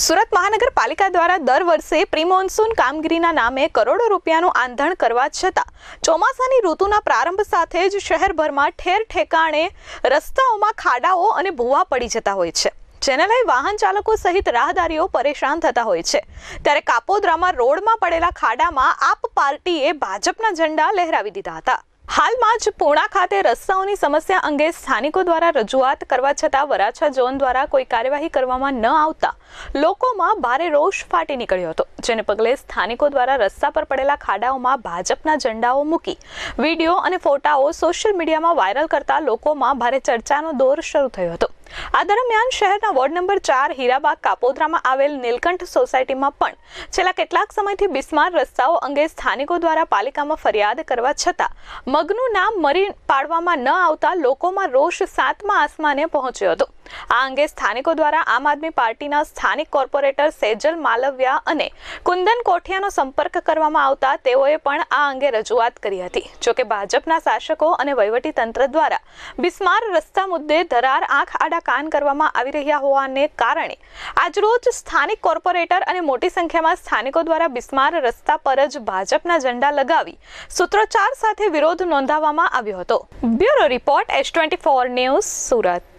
સુરત મહાનગરપાલિકા દ્વારા દર વર્ષે પ્રિમોન્સૂન કામગીરીના નામે કરોડો રૂપિયાનું આંધણ કરવા છતાં ચોમાસાની ઋતુના પ્રારંભ સાથે જ શહેરભરમાં ઠેર ઠેકાણે રસ્તાઓમાં ખાડાઓ અને ભૂવા પડી જતા હોય છે. જેને લઈ વાહન ચાલકો સહિત રાહદારીઓ પરેશાન થતા હોય છે. ત્યારે કાપોદ્રામાં રોડમાં પડેલા ખાડામાં આપ પાર્ટીએ ભાજપના ઝંડા લહેરાવી દીધા હતા. હાલમાં જ પૂર્ણા ખાતે રસ્તાઓની સમસ્યા અંગે સ્થાનિકો દ્વારા રજૂઆત કરવા છતાં વરાછા ઝોન દ્વારા કોઈ કાર્યવાહી કરવામાં ન આવતા લોકોમાં ભારે રોષ ફાટી નીકળ્યો હતો, જેને પગલે સ્થાનિકો દ્વારા રસ્તા પર પડેલા ખાડાઓમાં ભાજપના ઝંડાઓ મૂકી વીડિયો અને ફોટાઓ સોશિયલ મીડિયામાં વાયરલ કરતા લોકોમાં ભારે ચર્ચાનો દોર શરૂ થયો હતો. આ દરમિયાન શહેરના વોર્ડ નંબર ચાર હીરાબાગ કાપોદ્રામાં આવેલ નીલકંઠ સોસાયટીમાં પણ છેલ્લા કેટલાક સમયથી બિસ્માર રસ્તાઓ અંગે સ્થાનિકો દ્વારા પાલિકામાં ફરિયાદ કરવા છતાં મગનું નામ મરી પાડવામાં ન આવતા લોકોમાં રોષ સાતમા આસમાને પહોંચ્યો હતો. આ અંગે સ્થાનિકો દ્વારા આમ આદમી પાર્ટીના સ્થાનિક કોર્પોરેટર સેજલ માલવ્યા અને કુંદન કોઠિયાનો સંપર્ક કરવામાં આવતા તેઓએ પણ આ અંગે રજૂઆત કરી હતી. જોકે ભાજપના શાસકો અને તંત્ર દ્વારા બિસ્માર રસ્તા મુદ્દે ધરાર આંખ આડા કાન કરવામાં આવી રહ્યા હોવાને કારણે આજરોજ સ્થાનિક કોર્પોરેટર અને મોટી સંખ્યામાં સ્થાનિકો દ્વારા બિસ્માર રસ્તા પર જ ભાજપના ઝંડા લગાવી સૂત્રોચ્ચાર સાથે વિરોધ નોંધાવવામાં આવ્યો હતો. Bureau report S twenty four news Surat.